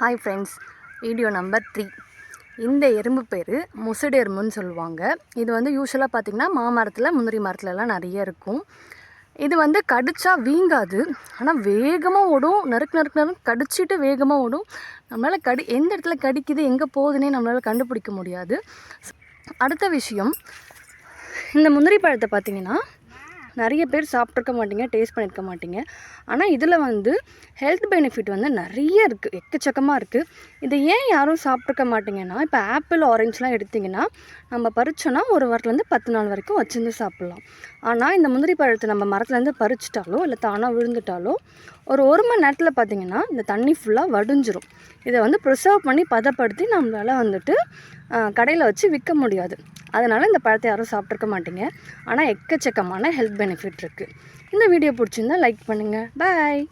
Hi friends video number three இந்த எறும்பு பேர் முசடு எறும்புன்னு சொல்லுவாங்க. இது வந்து யூஸ்வலாக பார்த்திங்கன்னா மாமரத்தில் முந்திரி மரத்துலலாம் நிறைய இருக்கும். இது வந்து கடிச்சா வீங்காது. ஆனால் வேகமாக ஓடும் நறுக்கு நறுக்கு நறுக்கு கடிச்சிட்டு வேகமாக ஓடும். நம்மளால் கடி எந்த இடத்துல கடிக்குது எங்கே போகுதுன்னே நம்மளால் கண்டுபிடிக்க முடியாது. அடுத்த விஷயம் இந்த முந்திரி பழத்தை பார்த்திங்கன்னா நிறைய பேர் சாப்பிட்ருக்க மாட்டீங்க டேஸ்ட் பண்ணியிருக்க மாட்டீங்க. ஆனால் இதில் வந்து ஹெல்த் பெனிஃபிட் வந்து நிறைய இருக்குது எக்கச்சக்கமாக இருக்குது இதை ஏன் யாரும் சாப்பிட்ருக்க மாட்டீங்கன்னா இப்போ ஆப்பிள் ஆரஞ்சுலாம் எடுத்திங்கன்னா நம்ம பறிச்சோன்னா ஒரு வாரத்துலேருந்து பத்து நாள் வரைக்கும் வச்சுருந்து சாப்பிட்லாம். ஆனால் இந்த முந்திரி பழத்தை நம்ம மரத்துலேருந்து பறிச்சிட்டாலோ இல்லை தானாக விழுந்துட்டாலோ ஒரு ஒரு மணி நேரத்தில் பார்த்திங்கன்னா இந்த தண்ணி ஃபுல்லாக வடிஞ்சிரும். இதை வந்து ப்ரிசர்வ் பண்ணி பதப்படுத்தி நம்மளால் வந்துட்டு கடையில் வச்சு விற்க முடியாது. அதனால் இந்த பழத்தை யாரும் சாப்பிட்ருக்க மாட்டீங்க. ஆனால் எக்கச்சக்கமான ஹெல்த் பெனிஃபிட் இருக்குது இந்த வீடியோ பிடிச்சிருந்தா லைக் பண்ணுங்கள் பாய்